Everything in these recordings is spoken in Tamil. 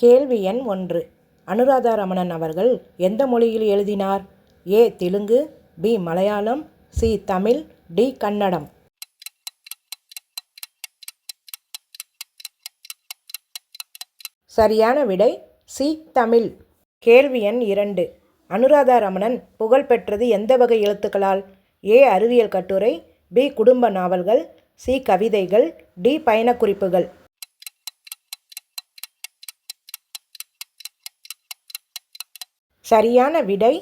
கேள்வி எண் ஒன்று. அனுராதா ரமணன் அவர்கள் எந்த மொழியில் எழுதினார்? A. Telugu B. Malayalam C. Tamil D. Kannada. சரியான விடை சி. தமிழ். கேள்வி எண் இரண்டு. அனுராதா ரமணன் புகழ் பெற்றது எந்த வகை எழுத்துக்களால்? ஏ. அறிவியல் கட்டுரை பி. குடும்ப நாவல்கள் சி. கவிதைகள் டி. பயணக்குறிப்புகள். சரியான விடை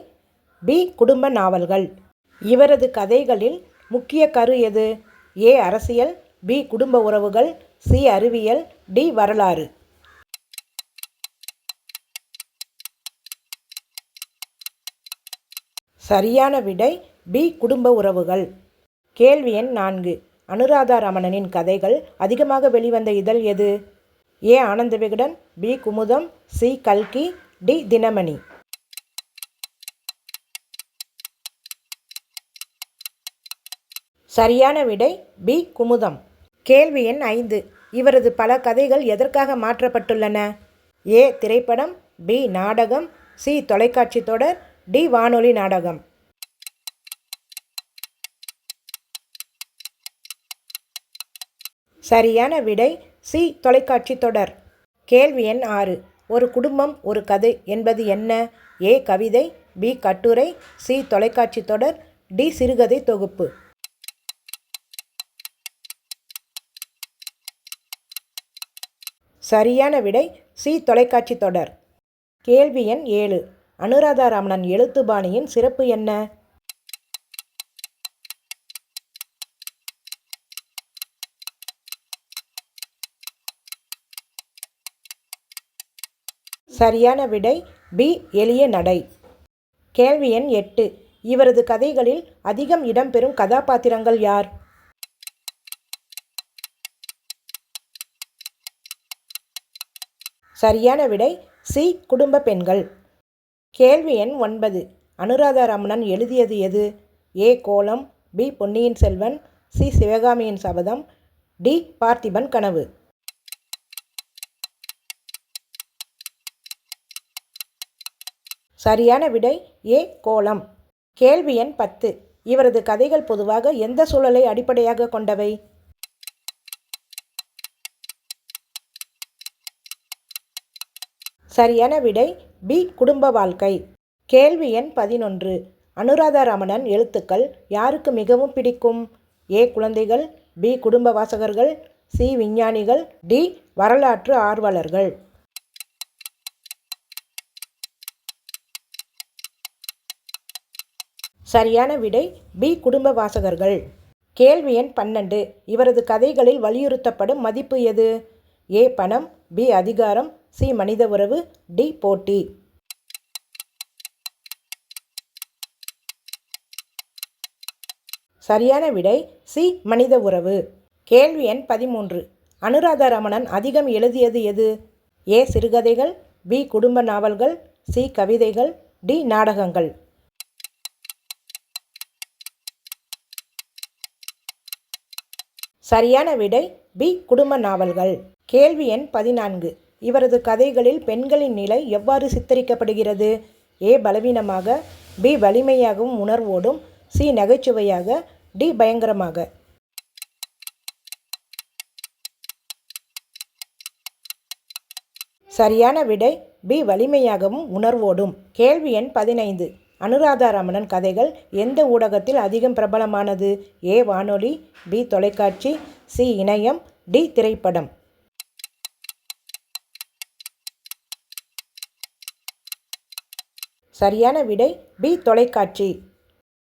பி. குடும்ப நாவல்கள். இவரது கதைகளில் முக்கிய கரு எது? ஏ. அரசியல் பி. குடும்ப உறவுகள் சி. அறிவியல் டி. வரலாறு. சரியான விடை பி. குடும்ப உறவுகள். கேள்வி எண் நான்கு. அனுராதா ரமணனின் கதைகள் அதிகமாக வெளிவந்த இதழ் எது? A. Ananda Vikatan B. Kumudam C. கல்கி டி. தினமணி. சரியான விடை பி. குமுதம். கேள்வி எண் ஐந்து. இவரது பல கதைகள் எதற்காக மாற்றப்பட்டுள்ளன? ஏ. திரைப்படம். பி. நாடகம். சி. தொலைக்காட்சி தொடர். டி. வானொலி நாடகம். சரியான விடை சி. தொலைக்காட்சி தொடர். கேள்வி எண் ஆறு. ஒரு குடும்பம் ஒரு கதை என்பது என்ன? ஏ. கவிதை. பி. கட்டுரை. சி. தொலைக்காட்சி தொடர். டி. சிறுகதை தொகுப்பு. சரியான விடை சி தொலைக்காட்சி தொடர். கேள்வி எண் ஏழு. அனுராதா ரமணன் எழுத்துபாணியின் சிறப்பு என்ன? சரியான விடை பி எளிய நடை. கேள்வி எண் எட்டு. இவரது கதைகளில் அதிகம் இடம்பெறும் கதாபாத்திரங்கள் யார்? சரியான விடை சி குடும்ப பெண்கள். கேள்வி எண் ஒன்பது. அனுராதாரமணன் எழுதியது எது? ஏ கோலம். பி பொன்னியின் செல்வன். சி சிவகாமியின் சபதம். டி பார்த்திபன் கனவு. சரியான விடை ஏ கோலம். கேள்வி எண் பத்து. இவரது கதைகள் பொதுவாக எந்த சூழலை அடிப்படையாக கொண்டவை? சரியான விடை பி குடும்ப வாழ்க்கை. கேள்வி எண் பதினொன்று. அனுராதா ரமணன் எழுத்துக்கள் யாருக்கு மிகவும் பிடிக்கும்? ஏ குழந்தைகள் பி குடும்ப வாசகர்கள் சி விஞ்ஞானிகள் டி வரலாற்று ஆர்வலர்கள். சரியான விடை பி குடும்ப வாசகர்கள் கேள்வி எண் பன்னெண்டு. இவரது கதைகளில் வலியுறுத்தப்படும் மதிப்பு எது? ஏ பணம் பி அதிகாரம் சி மனித உறவு டி போட்டி. சரியான விடை சி மனித உறவு. கேள்வி எண் பதிமூன்று. அனுராதா ரமணன் அதிகம் எழுதியது எது? ஏ சிறுகதைகள் பி குடும்ப நாவல்கள் சி கவிதைகள் டி நாடகங்கள். சரியான விடை பி குடும்ப நாவல்கள். கேள்வி எண் பதினான்கு. இவரது கதைகளில் பெண்களின் நிலை எவ்வாறு சித்தரிக்கப்படுகிறது? ஏ. பலவீனமாக பி. வலிமையாகவும் உணர்வோடும் சி. நகைச்சுவையாக டி. பயங்கரமாக. சரியான விடை பி. வலிமையாகவும் உணர்வோடும். கேள்வி எண் பதினைந்து. அனுராதா ரமணன் கதைகள் எந்த ஊடகத்தில் அதிகம் பிரபலமானது? ஏ. வானொலி பி. தொலைக்காட்சி சி. இணையம் டி. திரைப்படம். சரியான விடை பி தொலைக்காட்சி.